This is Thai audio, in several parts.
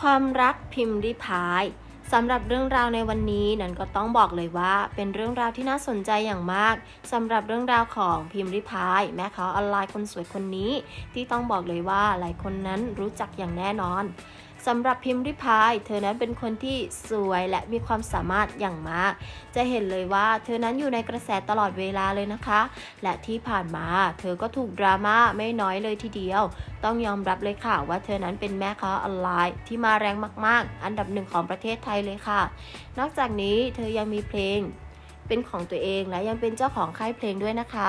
ความรักพิมพ์ริพายสำหรับเรื่องราวในวันนี้นั้นก็ต้องบอกเลยว่า เป็นเรื่องราวที่น่าสนใจอย่างมากสำหรับเรื่องราวของพิมพ์ริพายแม่ค้าออนไลน์คนสวยคนนี้ ที่ต้องบอกเลยว่าหลายคนนั้นรู้จักอย่างแน่นอน สำหรับพิมพ์ริพายเธอนั้นเป็นคนที่สวยและมีความสามารถอย่างมาก จะเห็นเลยว่าเธอนั้นอยู่ในกระแสตลอดเวลาเลยนะคะ และที่ผ่านมาเธอก็ถูกดราม่าไม่น้อยเลยทีเดียว ต้องยอมรับเลยค่ะว่าเธอนั้นเป็นแม่ค้าออนไลน์ที่มาแรงมาก ๆ อันดับหนึ่งของประเทศไทยเลยค่ะ นอกจากนี้เธอยังมีเพลง เป็นของตัวเองและยังเป็นเจ้าของค่ายเพลงด้วยนะคะ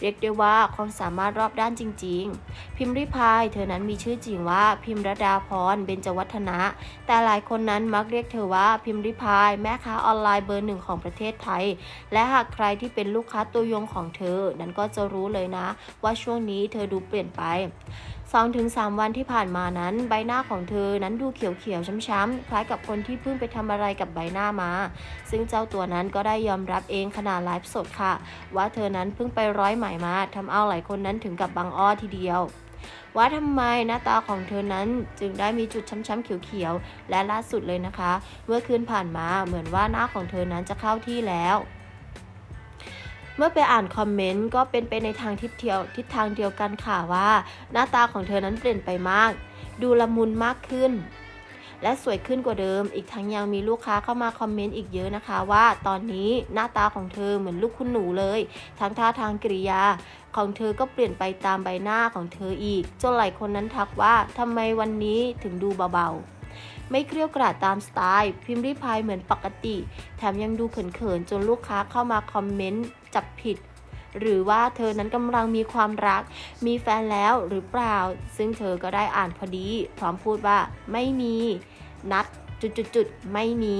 เรียกได้ว่าความสามารถรอบด้านจริง ๆ พิมพ์ริพายเธอนั้นมีชื่อจริงว่าพิมรดาพรเบญจวัฒนะ แต่หลายคนนั้นมักเรียกเธอว่าพิมพ์ริพายแม่ค้าออนไลน์เบอร์หนึ่งของประเทศไทย และหากใครที่เป็นลูกค้าตัวยงของเธอ นั้นก็จะรู้เลยนะ ว่าช่วงนี้เธอดูเปลี่ยนไป2-3 วันที่ผ่านมานั้น ใบหน้าของเธอนั้นดูเขียวๆช้ำๆคล้ายกับคนที่เพิ่งไปทำอะไรกับใบหน้ามา ซึ่งเจ้าตัวนั้นก็ได้ยอมรับเองขณะไลฟ์สดค่ะ ว่าเธอนั้นเพิ่งไปร้อยไหมมาทำเอาหลายคนนั้นถึงกับบังอ้อทีเดียว ว่าทำไมหน้าตาของเธอนั้นจึงได้มีจุดช้ำๆเขียวๆ และล่าสุดเลยนะคะ เมื่อคืนผ่านมาเหมือนว่าหน้าของเธอนั้นจะเข้าที่แล้วเมื่อไปอ่านคอมเมนต์ก็เป็นไปในทางทิศเดียวทิศทางเดียวกันค่ะว่า หน้าตาของเธอนั้นเปลี่ยนไปมาก ดูละมุนมากขึ้น และสวยขึ้นกว่าเดิม อีกทั้งยังมีลูกค้าเข้ามาคอมเมนต์อีกเยอะนะคะ ว่าตอนนี้หน้าตาของเธอเหมือนลูกคุณหนูเลย ทั้งท่าทางกริยาของเธอก็เปลี่ยนไปตามใบหน้าของเธออีกจนหลายคนนั้นทักว่าทำไมวันนี้ถึงดูเบาๆ ไม่เกรี้ยวกราดตามสไตล์ พิมพ์ริพายเหมือนปกติ แถมยังดูเขินๆ จนลูกค้าเข้ามาคอมเมนต์จับผิด หรือว่าเธอนั้นกำลังมีความรัก มีแฟนแล้วหรือเปล่า ซึ่งเธอก็ได้อ่านพอดี พร้อมพูดว่าไม่มีนัดจุดๆๆไม่มี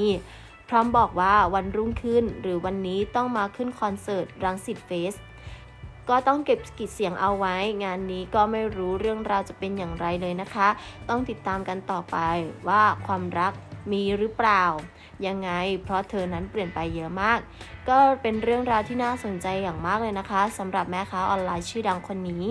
พร้อมบอกว่าวันรุ่งขึ้นหรือวันนี้ต้องมาขึ้นคอนเสิร์ตรังสิตเฟสก็ต้องเก็บกิจเสียงเอาไว้ งานนี้ก็ไม่รู้เรื่องราวจะเป็นอย่างไรเลยนะคะ ต้องติดตามกันต่อไปว่าความรัก มีหรือเปล่า ยังไง เพราะเธอนั้นเปลี่ยนไปเยอะมาก ก็เป็นเรื่องราวที่น่าสนใจอย่างมากเลยนะคะสำหรับแม่ค้าออนไลน์ชื่อดังคนนี้